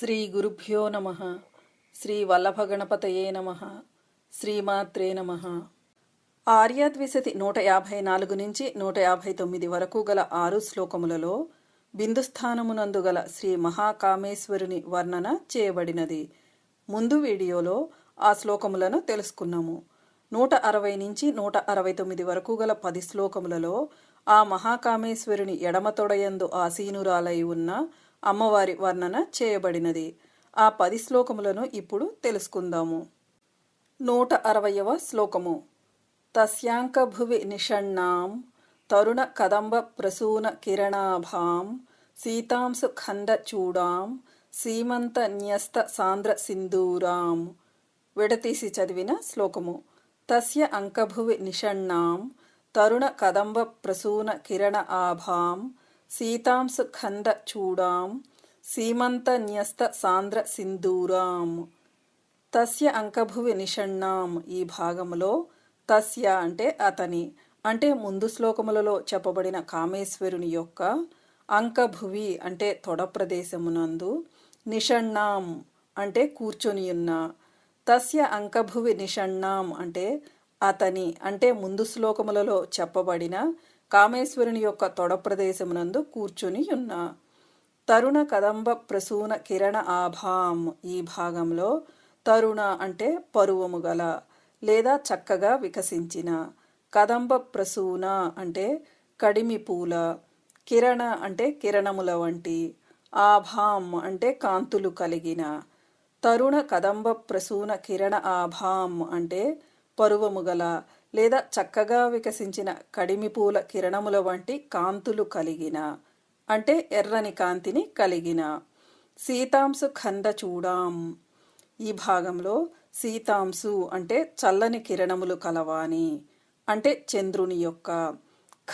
శ్రీ గురుభ్యో నమ. శ్రీ వల్లభగణపతయే నమ. శ్రీమాత్రే నమ. ఆర్యాద్విశతి నూట యాభై నాలుగు నుంచి నూట యాభై తొమ్మిది వరకు గల ఆరు శ్లోకములలో బిందుస్థానమునందు గల శ్రీ మహాకామేశ్వరుని వర్ణన చేయబడినది. ముందు వీడియోలో ఆ శ్లోకములను తెలుసుకున్నాము. నూట అరవై నుంచి నూట అరవై తొమ్మిది వరకు గల పది శ్లోకములలో ఆ మహాకామేశ్వరుని ఎడమ తొడయందు ఆసీనురాలై ఉన్న అమ్మవారి వర్ణన చేయబడినది. ఆ పది శ్లోకములను ఇప్పుడు తెలుసుకుందాము. నూట అరవయవ శ్లోకము. తస్యాంకభువి నిషణ్ణాం తరుణ కదంబ ప్రసూన కిరణాభాం సీతాంసు ఖండ చూడాం సీమంత న్యస్త సాంద్ర సింధూరాం. విడతీసి చదివిన శ్లోకము. తస్య అంకభువి నిషణ్ణాం తరుణ కదంబ ప్రసూన కిరణ ఆభాం సీతాంసు ఖండ చూడాం సీమంత న్యస్త సాంద్ర సింధూరాం. తస్య అంకభువి నిషణ్ణాం ఈ భాగములో. తస్య అంటే అతని అంటే ముందు శ్లోకములలో చెప్పబడిన కామేశ్వరుని యొక్క అంకభువి అంటే తొడ ప్రదేశమునందు. నిషణ్ణాం అంటే కూర్చొనియున్న. తస్య అంకభువి నిషణ్ణాం అంటే అతని అంటే ముందు శ్లోకములలో చెప్పబడిన కామేశ్వరుని యొక్క తొడ ప్రదేశమునందు కూర్చుని ఉన్న. తరుణ కదంబ ప్రసూన కిరణ ఆభాం ఈ భాగంలో తరుణ అంటే పరువము గల లేదా చక్కగా వికసించిన. కదంబ ప్రసూన అంటే కడిమి పూల కిరణ అంటే కిరణముల వంటి ఆభాం అంటే కాంతులు కలిగిన. తరుణ కదంబ ప్రసూన కిరణ ఆభాం అంటే పరువము గల లేదా చక్కగా వికసించిన కడిమి పూల కిరణముల వంటి కాంతులు కలిగిన అంటే ఎర్రని కాంతిని కలిగిన. సీతాంసు ఖండ చూడాం. ఈ భాగంలో సీతాంసు అంటే చల్లని కిరణములు కలవాని అంటే చంద్రుని యొక్క.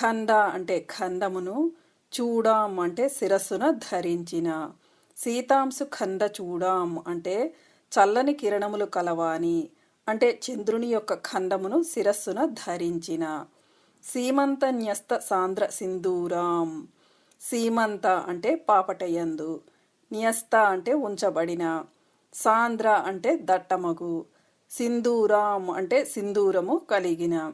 ఖండ అంటే ఖండమును చూడాం అంటే శిరస్సున ధరించిన. సీతాంసు ఖండ చూడాం అంటే చల్లని కిరణములు కలవాని అంటే చంద్రుని యొక్క ఖండమును శిరస్సున ధరించిన. సీమంత న్యస్త సాంద్ర సింధూరాం. సీమంత అంటే పాపటయందు. న్యస్త అంటే ఉంచబడిన. సాంద్ర అంటే దట్టమగు. సింధూరాం అంటే సింధూరము కలిగిన.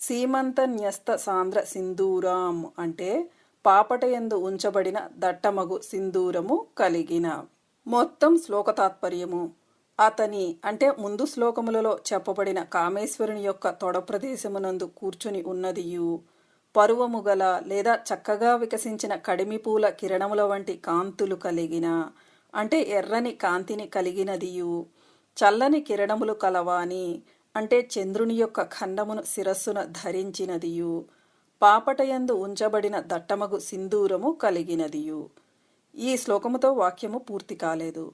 సీమంత న్యస్త సాంద్ర సింధూరాం అంటే పాపటయందు ఉంచబడిన దట్టమగు సింధూరము కలిగిన. మొత్తం శ్లోక తాత్పర్యము అతని అంటే ముందు శ్లోకములలో చెప్పబడిన కామేశ్వరుని యొక్క తొడ ప్రదేశమునందు కూర్చుని ఉన్నదియు పరువము గల లేదా చక్కగా వికసించిన కడిమి పూల కిరణముల వంటి కాంతులు కలిగిన అంటే ఎర్రని కాంతిని కలిగినదియు చల్లని కిరణములు కలవాని అంటే చంద్రుని యొక్క ఖండమును శిరస్సున ధరించినదియు పాపటయందు ఉంచబడిన దట్టమగు సింధూరము కలిగినదియు ఈ శ్లోకముతో వాక్యము పూర్తి కాలేదు.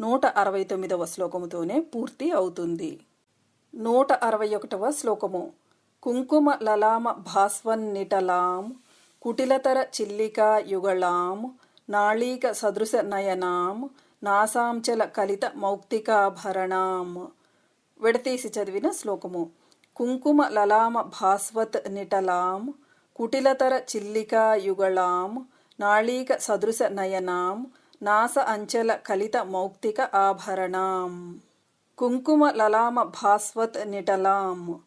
నూట అరవై తొమ్మిదవ శ్లోకముతోనే పూర్తి అవుతుంది. నూట అరవై ఒకటవ శ్లోకము. కుంకుమ లలామ భాస్వన్నిటలాం కుటిలతర చిల్లికా యుగళాం నాళీక సదృశ నయనాం నాసాంచల కలిత మౌక్తికాభరణాం విడతీసి చదివిన శ్లోకము. కుంకుమ లలామ భాస్వత్ నిటలాం కుటిలతర చిల్లికా యుగళాం నాళీక సదృశ నయనాం నాస అంచల కలిత మౌక్తిక ఆభరణాం. కుంకుమ లలామ భాస్వత్ నిటలాం.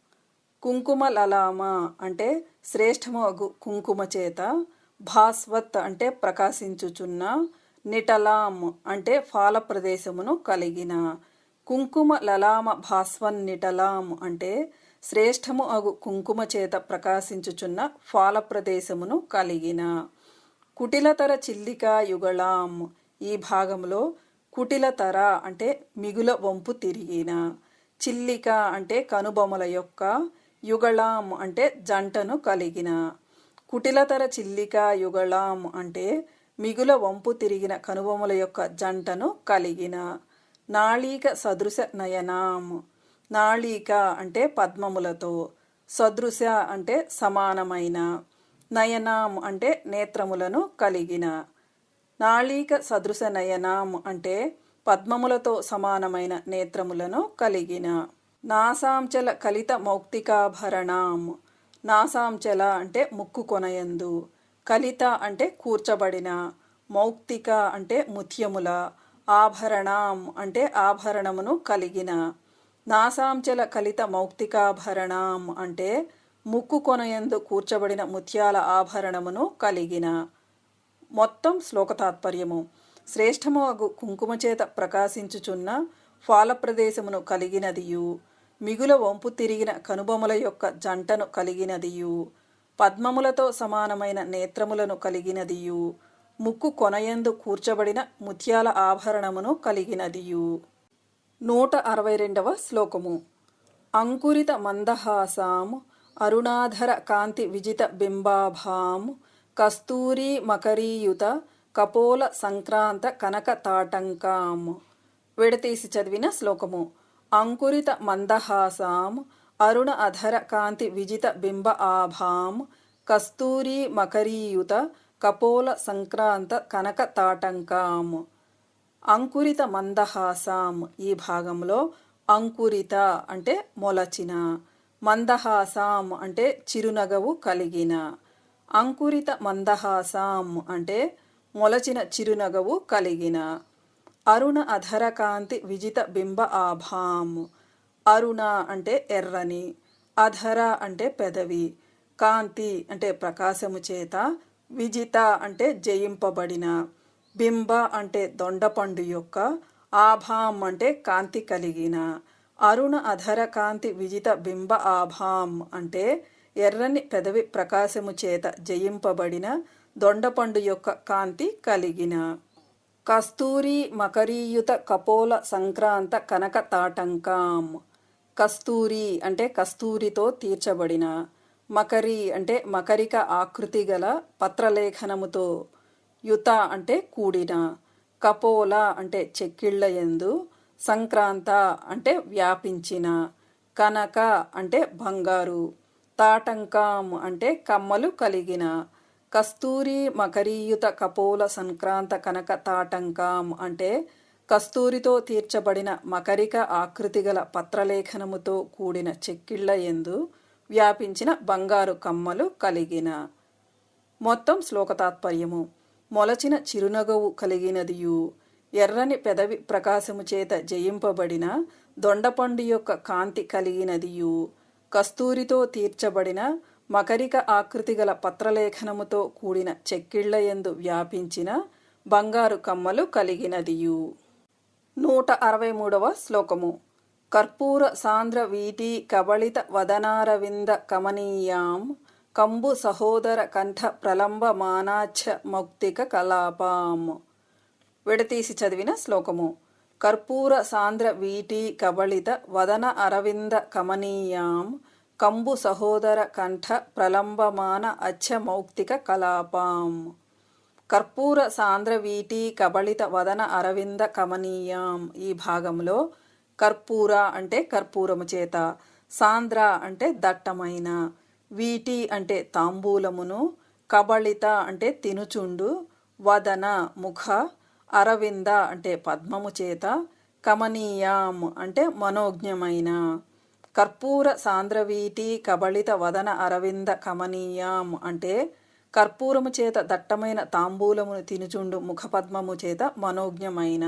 కుంకుమ లలామ అంటే శ్రేష్టమగు కుంకుమ చేత భాస్వత్ అంటే ప్రకాశించుచున్న నిటలాం అంటే ఫాల ప్రదేశమును కలిగిన. కుంకుమ లలామ భాస్వన్ నిటలాం అంటే శ్రేష్టము అగు కుంకుమ చేత ప్రకాశించుచున్న ఫాల ప్రదేశమును కలిగిన. కుటిలతర చిల్లిక యుగళాం ఈ భాగంలో కుటిలతర అంటే మిగుల వంపు తిరిగిన చిల్లిక అంటే కనుబొమల యొక్క యుగళాం అంటే జంటను కలిగిన కుటిలతర చిల్లిక యుగళాం అంటే మిగుల వంపు తిరిగిన కనుబొమల యొక్క జంటను కలిగిన నాళీక సదృశ నయనాం నాళీక అంటే పద్మములతో సదృశ అంటే సమానమైన నయనాం అంటే నేత్రములను కలిగిన నాళీక సదృశ నయనం అంటే పద్మములతో సమానమైన నేత్రములను కలిగిన. నాసాంచల కలిత మౌక్తికాభరణాం నాసాంచల అంటే ముక్కు కొనయందు. కలిత అంటే కూర్చబడిన. మౌక్తిక అంటే ముత్యముల. ఆభరణాం అంటే ఆభరణమును కలిగిన. నాసాంచల కలిత మౌక్తికాభరణాం అంటే ముక్కు కొనయందు కూర్చబడిన ముత్యాల ఆభరణమును కలిగిన. మొత్తం శ్లోక తాత్పర్యము శ్రేష్టమగు కుంకుమ చేత ప్రకాశించుచున్న ఫాలప్రదేశమును కలిగినదియు. మిగుల వంపు తిరిగిన కనుబొమల యొక్క జంటను కలిగినదియు. పద్మములతో సమానమైన నేత్రములను కలిగినదియు. ముక్కు కొనయందు కూర్చబడిన ముత్యాల ఆభరణమును కలిగినదియు. నూట అరవై రెండవ శ్లోకము. అంకురిత మందహాసాం అరుణాధర కాంతి విజిత బింబాభాం కస్తూరి మకరీయుత కపోల సంక్రాంత కనక తాటంకాం విడతీసి చదివిన శ్లోకము అంకురిత మందహాసాం అరుణ అధర కాంతి విజిత బింబ ఆభాం కస్తూరి మకరీయుత కపోల సంక్రాంత కనక తాటంకాం అంకురిత మందహాసాం ఈ భాగంలో అంకురిత అంటే మొలచిన మందహాసాం అంటే చిరునగవు కలిగిన. అంకురిత మందహాసాం అంటే మొలచిన చిరునగవు కలిగిన. అరుణ అధరకాంతి విజిత బింబ ఆభాం. అరుణ అంటే ఎర్రని అధర అంటే పెదవి కాంతి అంటే ప్రకాశము చేత విజిత అంటే జయింపబడిన. బింబ అంటే దొండపండు యొక్క ఆభాం అంటే కాంతి కలిగిన. అరుణ అధర కాంతి విజిత బింబ ఆభాం అంటే ఎర్రని పెదవి ప్రకాశము చేత జయింపబడిన దొండపండు యొక్క కాంతి కలిగిన. కస్తూరి మకరీయుత కపోల సంక్రాంత కనక తాటంకాం. కస్తూరి అంటే కస్తూరితో తీర్చబడిన. మకరి అంటే మకరిక ఆకృతి గల పత్రలేఖనముతో. యుత అంటే కూడిన. కపోల అంటే చెక్కిళ్ళ ఎందు సంక్రాంత అంటే వ్యాపించిన. కనక అంటే బంగారు. తాటంకాం అంటే కమ్మలు కలిగిన కస్తూరి మకరీయుత కపోల సంక్రాంత కనక తాటంకాం అంటే కస్తూరితో తీర్చబడిన మకరిక ఆకృతిగల పత్రలేఖనముతో కూడిన చెక్కిళ్ళ ఎందు వ్యాపించిన బంగారు కమ్మలు కలిగిన. మొత్తం శ్లోక తాత్పర్యము మొలచిన చిరునగవు కలిగినదియు. ఎర్రని పెదవి ప్రకాశము చేత జయింపబడిన దొండపండు యొక్క కాంతి కలిగినదియు. కస్తూరితో తీర్చబడిన మకరిక ఆకృతి గల పత్రలేఖనముతో కూడిన చెక్కిళ్ళయందు వ్యాపించిన బంగారు కమ్మలు కలిగినదియు. నూట అరవై మూడవ శ్లోకము. కర్పూర సాంద్ర వీటి కబళిత వదనారవింద కమనీయాం కంబు సహోదర కంఠ ప్రలంబ మానాఛ మౌక్తిక కలాపాం. విడతీసి చదివిన శ్లోకము. కర్పూర సాంద్ర వీటి కబళిత వదన అరవింద కమనీయాం కంబు సహోదర కంఠ ప్రలంబమాన అచ్చ మౌక్తిక కలాపాం. కర్పూర సాంద్ర వీటి కబళిత వదన అరవింద కమనీయాం ఈ భాగంలో కర్పూర అంటే కర్పూరము చేత సాంద్ర అంటే దట్టమైన వీటి అంటే తాంబూలమును కబళిత అంటే తినుచుండు వదన ముఖ అరవింద అంటే పద్మము చేత కమనీయాం అంటే మనోజ్ఞమైన. కర్పూర సాంద్రవీటి కబళిత వదన అరవింద కమనీయాం అంటే కర్పూరము చేత దట్టమైన తాంబూలమును తినుచుండు ముఖపద్మము చేత మనోజ్ఞమైన.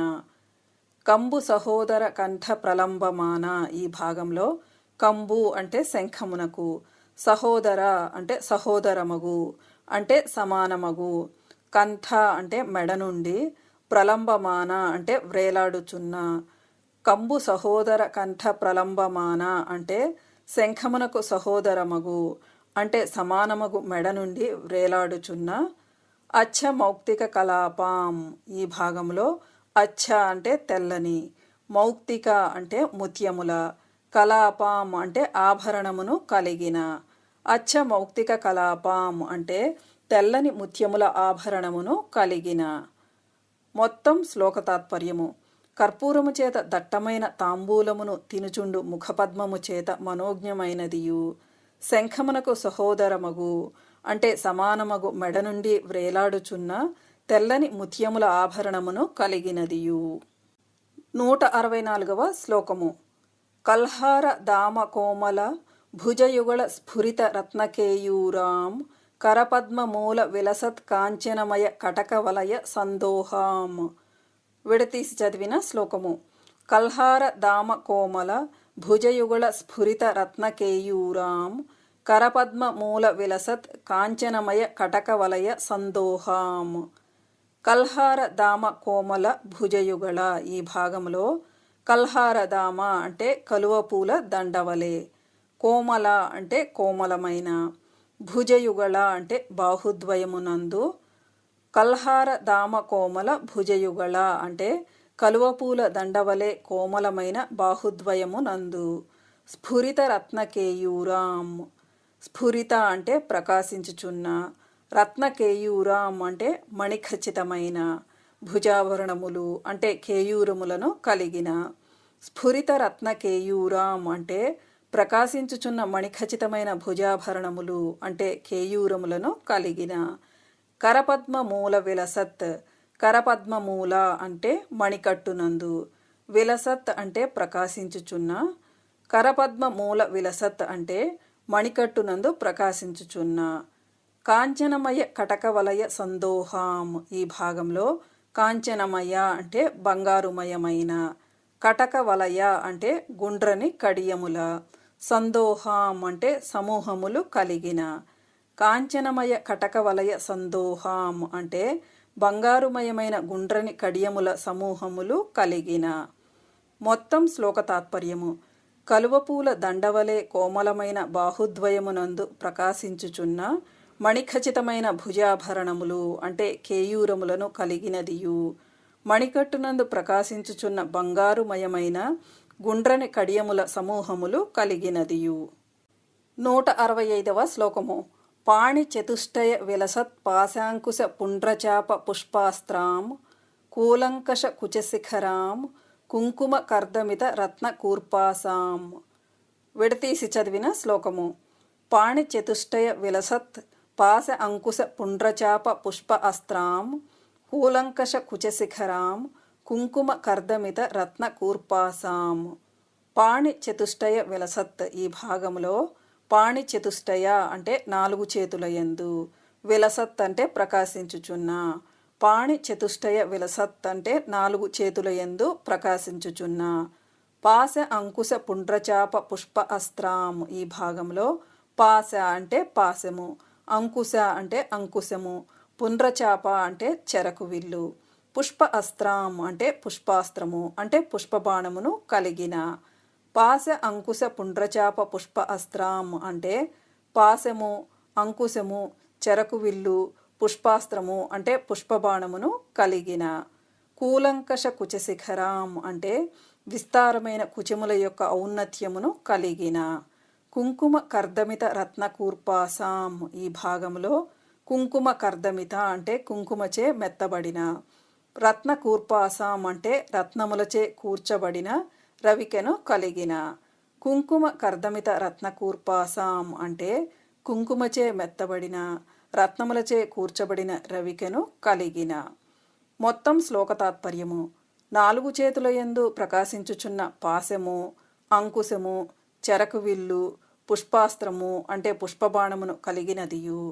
కంబు సహోదర కంఠ ప్రలంబమాన ఈ భాగంలో కంబు అంటే శంఖమునకు సహోదర అంటే సహోదరమగు అంటే సమానమగు కంఠ అంటే మెడ నుండి ప్రలంబమాన అంటే వ్రేలాడుచున్న. కంబు సహోదర కంఠ ప్రలంబమాన అంటే శంఖమునకు సహోదరమగు అంటే సమానమగు మెడ నుండి వ్రేలాడుచున్న. అచ్చ మౌక్తిక కలాపాం ఈ భాగంలో అచ్చ అంటే తెల్లని మౌక్తిక అంటే ముత్యముల కలాపాం అంటే ఆభరణమును కలిగిన. అచ్చ మౌక్తిక కలాపాం అంటే తెల్లని ముత్యముల ఆభరణమును కలిగిన. మొత్తం శ్లోక తాత్పర్యము కర్పూరము చేత దట్టమైన తాంబూలమును తినుచుండు ముఖపద్మము చేత మనోజ్ఞమైనదియు. శంఖమునకు సహోదరమగు. అంటే సమానమగు మెడ నుండి వ్రేలాడుచున్న తెల్లని ముత్యముల ఆభరణమును కలిగినదియు. నూట అరవై నాలుగవ శ్లోకము. కల్హార దామ కోమల భుజయుగళ స్ఫురిత రత్నకేయూరాం కరపద్మ మూల విలసత్ కాంచనమయ కటకవలయ సందోహాం. విడతీసి చదివిన శ్లోకము. కల్హార దామ కోమల భుజయుగళ స్ఫురిత రత్నకేయూరాం. కరపద్మ మూల విలసత్ కాంచనమయ కటకవలయ సందోహాం. కల్హార దామ కోమల భుజయుగళ ఈ భాగంలో కల్హార దామ అంటే కలువపూల దండవలే. కోమల అంటే కోమలమైన. భుజయుగళ అంటే బాహుద్వయమునందు కల్హార దామ కోమల భుజయుగళ అంటే కలువపూల దండవలే కోమలమైన బాహుద్వయము నందు స్ఫురిత రత్నకేయూరాం స్ఫురిత అంటే ప్రకాశించుచున్న రత్నకేయూరాం అంటే మణిఖచ్చితమైన భుజాభరణములు అంటే కేయూరములను కలిగిన. స్ఫురిత రత్నకేయూరాం అంటే ప్రకాశించుచున్న మణిఖచితమైన భుజాభరణములు అంటే కేయూరములను కలిగిన. కరపద్మ మూల విలసత్ కరపద్మ మూల అంటే మణికట్టునందు విలసత్ అంటే ప్రకాశించుచున్న. కరపద్మ మూల విలసత్ అంటే మణికట్టునందు ప్రకాశించుచున్న. కాంచనమయ కటకవలయ సందోహాం ఈ భాగంలో కాంచనమయ అంటే బంగారుమయమైన. కటక వలయ అంటే గుండ్రని కడియముల. సందోహాం అంటే సమూహములు కలిగిన. కాంచనమయ కటక వలయ సందోహాం అంటే బంగారుమయమైన గుండ్రని కడియముల సమూహములు కలిగిన. మొత్తం శ్లోక తాత్పర్యము. కలువపూల దండవలే కోమలమైన బాహుద్వయమునందు ప్రకాశించుచున్న మణిఖచితమైన భుజాభరణములు అంటే కేయూరములను కలిగినదియు. మణికట్టునందు ప్రకాశించుచున్న బంగారుమయమైన గుండ్రని కడియముల సమూహములు కలిగినదియు. నూట అరవై ఐదవ శ్లోకము. పాణి చతుష్టయ విలసత్ పాశాంకుశ పుండ్రచాప పుష్పాస్త్రాం కూలంకష కుచశిఖరాం కుంకుమ కర్దమిత రత్న కూర్పాసాం. విడతీసి చదివిన శ్లోకము. పాణి చతుష్టయ విలసత్ పాశ అంకుశ పుండ్రచాప పుష్ప అస్త్రాం కూలంకష కుచశిఖరాం కుంకుమ కర్దమిత రత్న కూర్పాసాం పాణి చతుష్టయ విలసత్ ఈ భాగంలో పాణి చతుష్టయ అంటే నాలుగు చేతుల యందు విలసత్ అంటే ప్రకాశించుచున్న పాణి చతుష్టయ విలసత్ అంటే నాలుగు చేతుల యందు ప్రకాశించుచున్న పాశ అంకుశ పుండ్రచాప పుష్ప అస్త్రాం ఈ భాగంలో పాశ అంటే పాశము అంకుశ అంటే అంకుశము పుండ్రచాప అంటే చెరకు విల్లు. పుష్ప అస్త్రం అంటే పుష్పాస్త్రము అంటే పుష్పబాణమును కలిగిన. పాశ అంకుశ పుండ్రచాప పుష్ప అస్త్రం అంటే పాశము అంకుశము చెరకు విల్లు పుష్పాస్త్రము అంటే పుష్పబాణమును కలిగిన. కూలంకష కుచశిఖరాం అంటే విస్తారమైన కుచముల యొక్క ఔన్నత్యమును కలిగిన. కుంకుమ కర్దమిత రత్నకూర్పాసాం ఈ భాగంలో కుంకుమ కర్దమిత అంటే కుంకుమచే మెత్తబడిన. రత్న కూర్పాసాం అంటే రత్నములచే కూర్చబడిన రవికెను కలిగిన. కుంకుమ కర్దమిత రత్నకూర్పాసాం అంటే కుంకుమచే మెత్తబడిన రత్నములచే కూర్చబడిన రవికెను కలిగిన. మొత్తం శ్లోక తాత్పర్యము నాలుగు చేతుల యందు ప్రకాశించుచున్న పాశము అంకుశము చెరకు విల్లు పుష్పాస్త్రము అంటే పుష్పబాణమును కలిగినదియు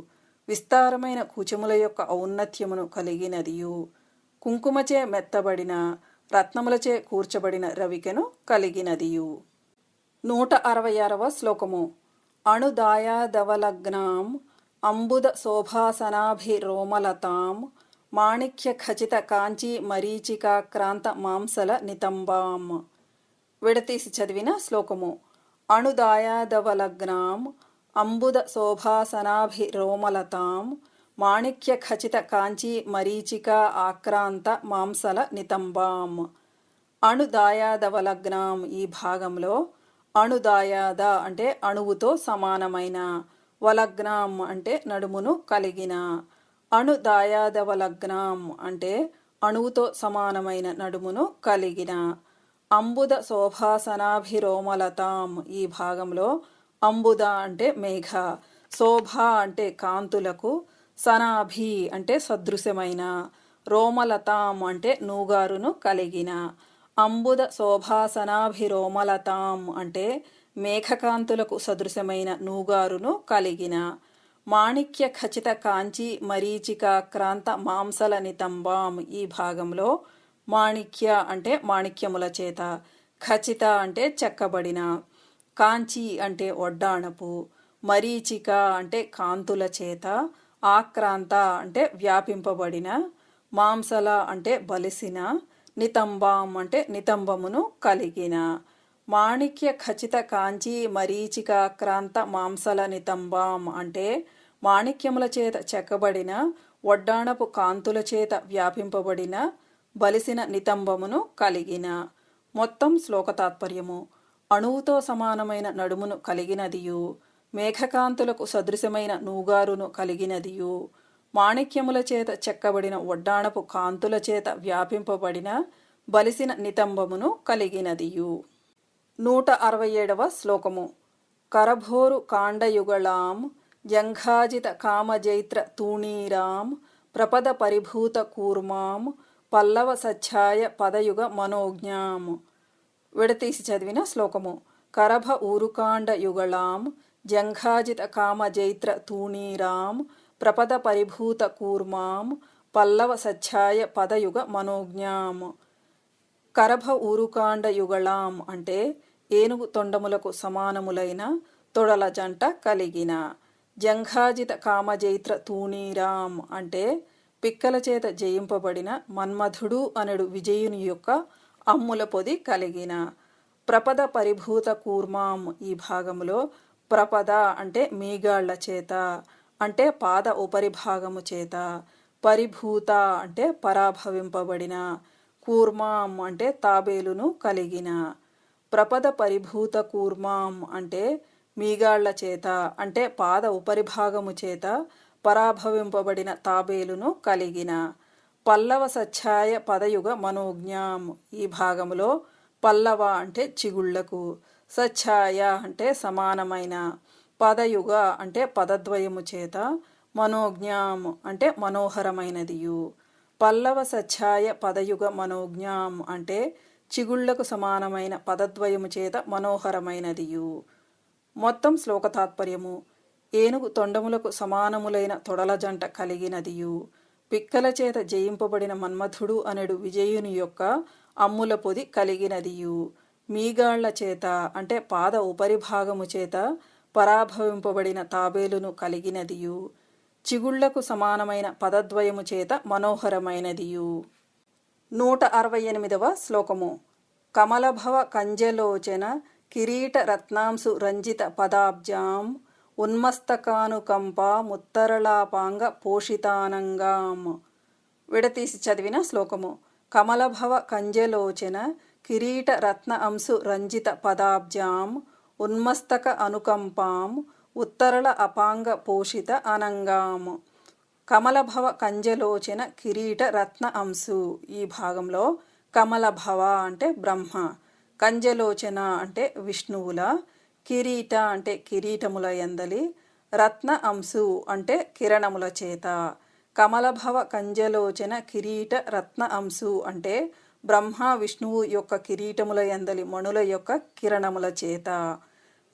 విస్తారమైన కుచముల యొక్క ఔన్నత్యమును కలిగినదియు కుంకుమచే మెత్తబడిన రత్నములచే కూర్చబడిన రవికెను కలిగినదియు. నూట అరవై ఆరవ శ్లోకము. అణుదాయాదవలగ్నాం అంబుద శోభాసనాభిరోమలతాం మాణిక్య ఖచిత కాంచీ మరీచికాక్రాంత మాంసల నితంబాం. విడతీసి చదివిన శ్లోకము. అణుదాయాదవలగ్నాం అంబుద శోభాసనాభిరోమలతాం మాణిక్య ఖచిత కాంచీ మరీచిక ఆక్రాంత మాంసల నితంబాం. అణుదాయాదవలగ్నాం ఈ భాగంలో అణుదాయాద అంటే అణువుతో సమానమైన వలగ్నాం అంటే నడుమును కలిగిన అణుదాయాదవలగ్నాం అంటే అణువుతో సమానమైన నడుమును కలిగిన అంబుద శోభాసనాభిరోమలతాం ఈ భాగంలో అంబుద అంటే మేఘ శోభ అంటే కాంతులకు సనాభి అంటే సదృశ్యమైన రోమలతాం అంటే నూగారును కలిగిన అంబుద శోభాసనాభిరోమలతాం అంటే మేఘకాంతులకు సదృశమైన నూగారును కలిగిన మాణిక్య ఖచిత కాంచి మరీచిక క్రాంత మాంసల నితంబాం ఈ భాగంలో మాణిక్య అంటే మాణిక్యముల చేత ఖచిత అంటే చెక్కబడిన కాంచి అంటే ఒడ్డాణపు మరీచిక అంటే కాంతుల చేత ఆక్రాంత అంటే వ్యాపింపబడిన మాంసల అంటే బలిసిన నితంబాం అంటే నితంబమును కలిగిన. మాణిక్య ఖచ్చిత కాంచి మరీచికాక్రాంత మాంసల నితంబాం అంటే మాణిక్యముల చేత చెక్కబడిన వడ్డాణపు కాంతుల చేత వ్యాపింపబడిన బలిసిన నితంబమును కలిగిన. మొత్తం శ్లోక తాత్పర్యము అణువుతో సమానమైన నడుమును కలిగినదియు. మేఘకాంతులకు సదృశమైన నూగారును కలిగినదియు. మాణిక్యముల చేత చెక్కబడిన వడ్డాణపు కాంతుల చేత వ్యాపింపబడిన బలిసిన నితంబమును కలిగినదియు. నూట అరవై ఏడవ శ్లోకము. కరభోరు కాండయుగళాం జంఘాజిత కామజైత్ర తూణీరాం ప్రపద పరిభూత కూర్మాం పల్లవ సచ్ఛాయ పదయుగ మనోజ్ఞాం. విడతీసి చదివిన శ్లోకము. కరభ ఊరుకాండ యుగళాం జంఘాజిత కామజైత్ర తూణీరాం ప్రపద పరిభూత కూర్మాం పల్లవ సచ్ఛాయ పదయుగ మనోజ్ఞాం కరభ ఊరుకాండ యుగళాం అంటే ఏనుగు తొండములకు సమానములైన తొడల జంట కలిగిన. జంఘాజిత కామజైత్ర తూణీరాం అంటే పిక్కల చేత జయింపబడిన మన్మధుడు అనడు విజయుని యొక్క అమ్ముల పొది కలిగిన. ప్రపద పరిభూత కూర్మాం ఈ భాగంలో ప్రపద అంటే మీగాళ్ళ చేత అంటే పాద ఉపరిభాగము చేత పరిభూత అంటే పరాభవింపబడిన కూర్మాం అంటే తాబేలును కలిగిన. ప్రపద పరిభూత కూర్మాం అంటే మీగాళ్ళ చేత అంటే పాద ఉపరిభాగము చేత పరాభవింపబడిన తాబేలును కలిగిన. పల్లవ సచ్ఛాయ పదయుగ మనోజ్ఞాం ఈ భాగములో పల్లవ అంటే చిగుళ్ళకు. సచ్ఛాయ అంటే సమానమైన పదయుగ అంటే పదద్వయము చేత మనోజ్ఞాం అంటే మనోహరమైనదియు. పల్లవ సచ్ఛాయ పదయుగ మనోజ్ఞాం అంటే చిగుళ్ళకు సమానమైన పదద్వయము చేత మనోహరమైనదియు. మొత్తం శ్లోక తాత్పర్యము ఏనుగు తొండములకు సమానములైన తొడల జంట కలిగినదియు. పిక్కల చేత జయింపబడిన మన్మథుడు అనడు విజయుని యొక్క అమ్ముల పొది కలిగినదియు. మీగాళ్ళ చేత అంటే పాద ఉపరిభాగము చేత పరాభవింపబడిన తాబేలును కలిగినదియు. చిగుళ్ళకు సమానమైన పదద్వయము చేత మనోహరమైనదియు. నూట అరవై ఎనిమిదవ శ్లోకము. కమలభవ కంజలోచన కిరీట రత్నాంశు రంజిత పదాబ్జాం ఉన్మస్తకానుకంప ముత్తరళాపాంగ పోషితానంగాం. విడతీసి చదివిన శ్లోకము. కమలభవ కంజలోచన కిరీట రత్న అంశు రంజిత పదాబ్జాం ఉన్మస్తక అనుకంపాం ఉత్తరళ అపాంగ పోషిత అనంగాం. కమలభవ కంజలోచన కిరీట రత్న అంశు. ఈ భాగంలో కమలభవ అంటే బ్రహ్మ కంజలోచన అంటే విష్ణువుల కిరీట అంటే కిరీటముల ఎందలి రత్న అంశు అంటే కిరణముల చేత. కమలభవ కంజలోచన కిరీట రత్న అంశు అంటే బ్రహ్మ విష్ణువు యొక్క కిరీటముల ఎందలి మణుల యొక్క కిరణముల చేత.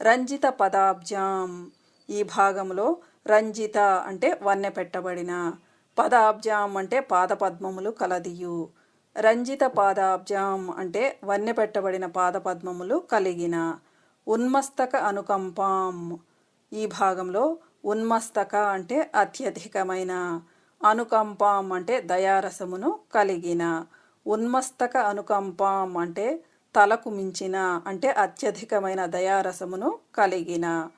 రంజిత పదాబ్జాం. ఈ భాగంలో రంజిత అంటే వన్నె పెట్టబడిన. పదాబ్జాం అంటే పాదపద్మములు కలదియు. రంజిత పాదాబ్జాం అంటే వన్నె పెట్టబడిన పాదపద్మములు కలిగిన. ఉన్మస్తక అనుకంపాం. ఈ భాగంలో ఉన్మస్తక అంటే అత్యధికమైన. అనుకంపాం అంటే దయారసమును కలిగిన. ఉన్మస్తక అనుకంపం అంటే తలకు మించిన అంటే అత్యధికమైన దయారసమును కలిగిన.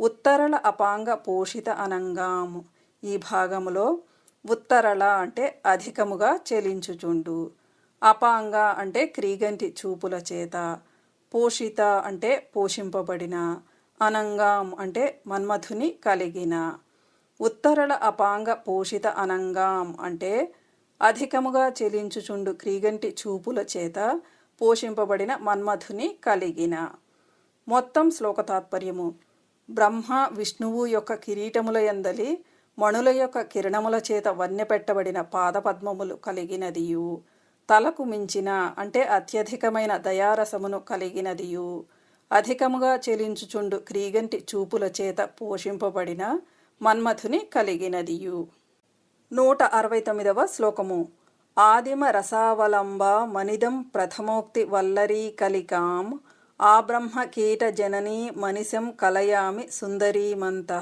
ఉత్తరల అపాంగ పోషిత అనంగాం. ఈ భాగములో ఉత్తరల అంటే అధికముగా చెలించుచుండు. అపాంగ అంటే క్రీగంటి చూపుల చేత. పోషిత అంటే పోషింపబడిన. అనంగాం అంటే మన్మధుని కలిగిన. ఉత్తరల అపాంగ పోషిత అనంగాం అంటే అధికముగా చెలించుచుండు క్రీగంటి చూపుల చేత పోషింపబడిన మన్మథుని కలిగిన. మొత్తం శ్లోక తాత్పర్యము బ్రహ్మ విష్ణువు యొక్క కిరీటముల ఎందలి మణుల యొక్క కిరణముల చేత వన్యపెట్టబడిన పాదపద్మములు కలిగినదియు. తలకు మించిన అంటే అత్యధికమైన దయారసమును కలిగినదియు. అధికముగా చెలించుచుండు క్రీగంటి చూపుల చేత పోషింపబడిన మన్మథుని కలిగినదియు. నూట అరవై తొమ్మిదవ శ్లోకము. ఆదిమ రసావలంబ మనిదం ప్రథమోక్తి వల్లరీ కలికాం. ఆ బ్రహ్మ కీట జననీ మనిషం కలయామి సుందరీమంత.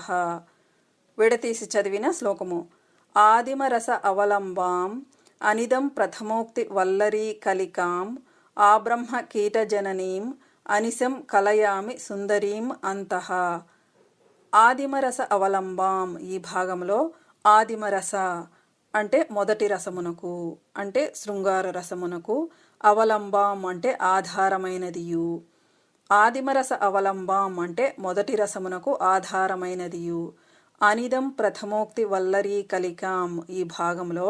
విడతీసి చదివిన శ్లోకము. ఆదిమరస అవలంబాం అనిదం ప్రథమోక్తి వల్లరీ కలికాం. ఆ బ్రహ్మ కీటజననీం అనిశం కలయామి సుందరీం అంతః. ఆదిమరస అవలంబాం ఈ భాగంలో ఆదిమరస అంటే మొదటి రసమునకు అంటే శృంగార రసమునకు అవలంబాం అంటే ఆధారమైనదియు. ఆదిమరస అవలంబాం అంటే మొదటి రసమునకు ఆధారమైనదియు. అనిదం ప్రథమోక్తి వల్లరీ కలికాం ఈ భాగంలో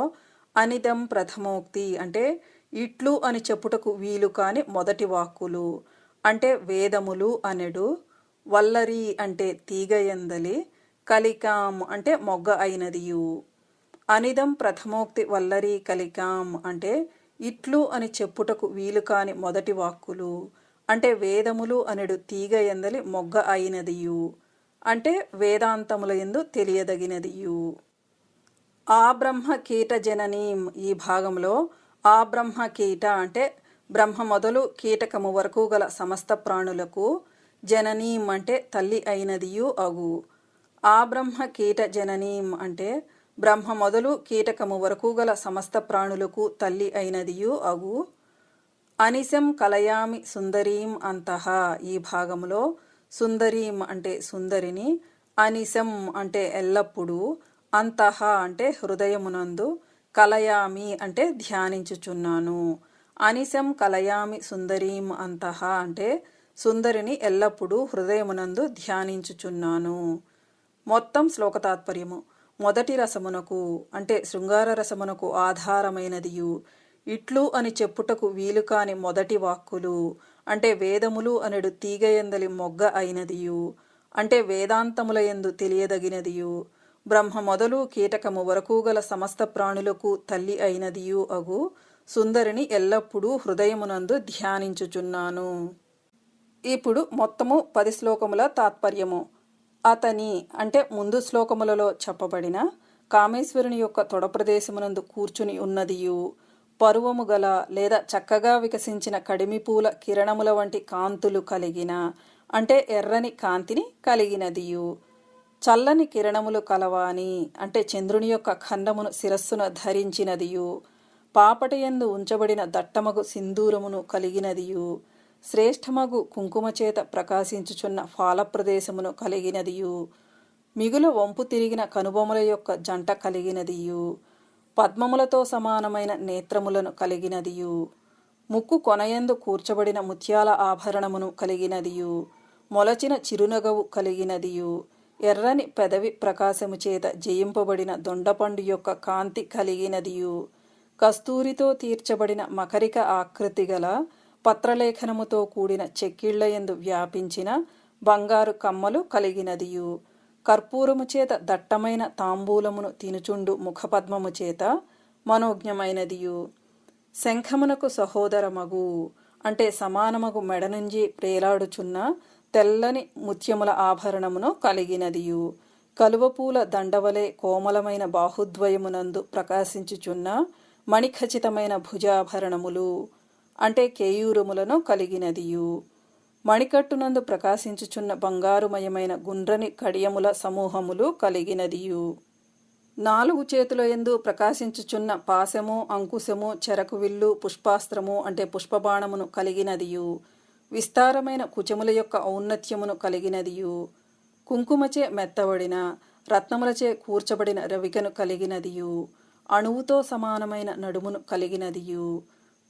అనిదం ప్రథమోక్తి అంటే ఇట్లు అని చెప్పుటకు వీలు కాని మొదటి వాక్కులు అంటే వేదములు అనెడు. వల్లరి అంటే తీగయందలి కలికాం అంటే మొగ్గ అయినదియు. అనిదం ప్రథమోక్తి వల్లరి కలికాం అంటే ఇట్లు అని చెప్పుటకు వీలు కాని మొదటి వాక్కులు అంటే వేదములు అనెడు తీగ ఎందలి మొగ్గ అయినదియు అంటే వేదాంతముల ఎందు తెలియదగినదియు. ఆ బ్రహ్మ కీట జననీం ఈ భాగంలో ఆ బ్రహ్మ కీట అంటే బ్రహ్మ మొదలు కీటకము వరకు గల సమస్త ప్రాణులకు జననీం అంటే తల్లి అయినదియు అగు. ఆ బ్రహ్మ కీట జననీం అంటే బ్రహ్మ మొదలు కీటకము వరకు గల సమస్త ప్రాణులకు తల్లి అయినదియు అగు. అనిశం కలయామి సుందరీం అంతః. ఈ భాగంలో సుందరీం అంటే సుందరిని అనిశం అంటే ఎల్లప్పుడూ అంతః అంటే హృదయమునందు కలయామి అంటే ధ్యానించుచున్నాను. అనిశం కలయామి సుందరీం అంతః అంటే సుందరిని ఎల్లప్పుడూ హృదయమునందు ధ్యానించుచున్నాను. మొత్తం శ్లోక తాత్పర్యము. మొదటి రసమునకు అంటే శృంగార రసమునకు ఆధారమైనదియు. ఇట్లు అని చెప్పుటకు వీలు కాని మొదటి వాక్కులు అంటే వేదములు అనడు తీగయందలి మొగ్గ అయినదియు. అంటే వేదాంతముల ఎందు తెలియదగినదియు. బ్రహ్మ మొదలు కీటకము వరకు గల సమస్త ప్రాణులకు తల్లి అయినదియు అగు. సుందరిని ఎల్లప్పుడూ హృదయమునందు ధ్యానించుచున్నాను. ఇప్పుడు మొత్తము పది శ్లోకముల తాత్పర్యము. అతని అంటే ముందు శ్లోకములలో చెప్పబడిన కామేశ్వరుని యొక్క తొడ ప్రదేశమునందు కూర్చుని ఉన్నదియు పరువము గల లేదా చక్కగా వికసించిన కడిమి పూల కిరణముల వంటి కాంతులు కలిగిన అంటే ఎర్రని కాంతిని కలిగినదియు. చల్లని కిరణములు కలవాని అంటే చంద్రుని యొక్క ఖండమును శిరస్సున ధరించినదియు. పాపటయందు ఉంచబడిన దట్టమగు సింధూరమును కలిగినదియు. శ్రేష్టమగు కుంకుమ చేత ప్రకాశించుచున్న ఫాలప్రదేశమును కలిగినదియు. మిగుల వంపు తిరిగిన కనుబొమల యొక్క జంట కలిగినదియు. పద్మములతో సమానమైన నేత్రములను కలిగినదియు. ముక్కు కొనయందు కూర్చబడిన ముత్యాల ఆభరణమును కలిగినదియు. మొలచిన చిరునగవు కలిగినదియు. ఎర్రని పెదవి ప్రకాశము చేత జయింపబడిన దొండపండు యొక్క కాంతి కలిగినదియు. కస్తూరితో తీర్చబడిన మకరిక ఆకృతి గల పత్రలేఖనముతో కూడిన చెక్కిళ్ళయందు వ్యాపించిన బంగారు కమ్మలు కలిగినదియు. కర్పూరము చేత దట్టమైన తాంబూలమును తినుచుండు ముఖపద్మము చేత మనోజ్ఞమైనదియు. శంఖమునకు సహోదరమగు అంటే సమానమగు మెడ నుంచి ప్రేలాడుచున్న తెల్లని ముత్యముల ఆభరణమును కలిగినదియు. కలువపూల దండవలే కోమలమైన బాహుద్వయమునందు ప్రకాశించుచున్న మణిఖచితమైన భుజాభరణములు. అంటే కేయూరములను కలిగినదియు. మణికట్టునందు ప్రకాశించుచున్న బంగారుమయమైన గుండ్రని కడియముల సమూహములు కలిగినదియు. నాలుగు చేతుల ఎందు ప్రకాశించుచున్న పాశము అంకుశము చెరకు విల్లు పుష్పాస్త్రము అంటే పుష్పబాణమును కలిగినదియు. విస్తారమైన కుచముల యొక్క ఔన్నత్యమును కలిగినదియు. కుంకుమచే మెత్తబడిన రత్నములచే కూర్చబడిన రవికను కలిగినదియు. అణువుతో సమానమైన నడుమును కలిగినదియు.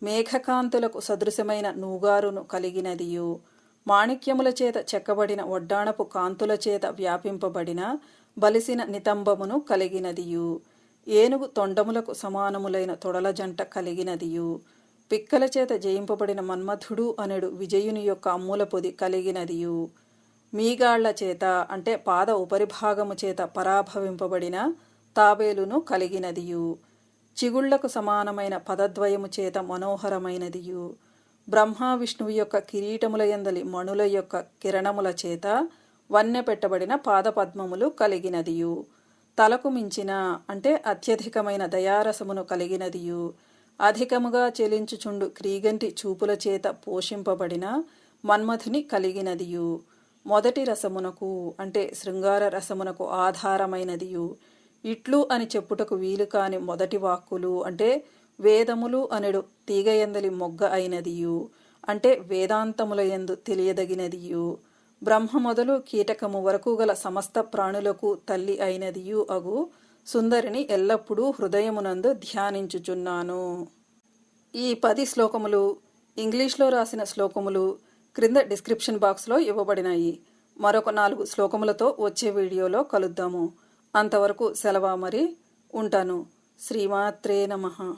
మేఘకాంతులకు సదృశమైన నూగారును కలిగినదియు. మాణిక్యముల చేత చెక్కబడిన వడ్డాణపు కాంతుల చేత వ్యాపింపబడిన బలిసిన నితంబమును కలిగినదియు. ఏనుగు తొండములకు సమానములైన తొడల జంట కలిగినదియు. పిక్కల చేత జయింపబడిన మన్మథుడు అనెడు విజయుని యొక్క అమ్ముల పొది కలిగినదియు. మీగాళ్ళ చేత అంటే పాద ఉపరిభాగము చేత పరాభవింపబడిన తాబేలును కలిగినదియు. చిగుళ్ళకు సమానమైన పదద్వయము చేత మనోహరమైనదియు. బ్రహ్మ విష్ణువు యొక్క కిరీటముల ఎందలి మణుల యొక్క కిరణముల చేత వన్నె పెట్టబడిన పాదపద్మములు కలిగినదియు. తలకు మించిన అంటే అత్యధికమైన దయారసమును కలిగినదియు. అధికముగా చెలించుచుండు క్రీగంటి చూపుల చేత పోషింపబడిన మన్మథుని కలిగినదియు. మొదటి రసమునకు అంటే శృంగార రసమునకు ఆధారమైనదియు. ఇట్లు అని చెప్పుటకు వీలు కాని మొదటి వాక్కులు అంటే వేదములు అనెడు తీగయందలి మొగ్గ అయినదియు అంటే వేదాంతముల యందు తెలియదగినదియు. బ్రహ్మ మొదలు కీటకము వరకు గల సమస్త ప్రాణులకు తల్లి అయినదియు అగు సుందరిని ఎల్లప్పుడూ హృదయమునందు ధ్యానించుచున్నాను. ఈ పది శ్లోకములు ఇంగ్లీష్లో రాసిన శ్లోకములు క్రింద డిస్క్రిప్షన్ బాక్స్లో ఇవ్వబడినాయి. మరొక నాలుగు శ్లోకములతో వచ్చే వీడియోలో కలుద్దాము. అంతవరకు సెలవు మరి? ఉంటాను. శ్రీమాత్రే నమః.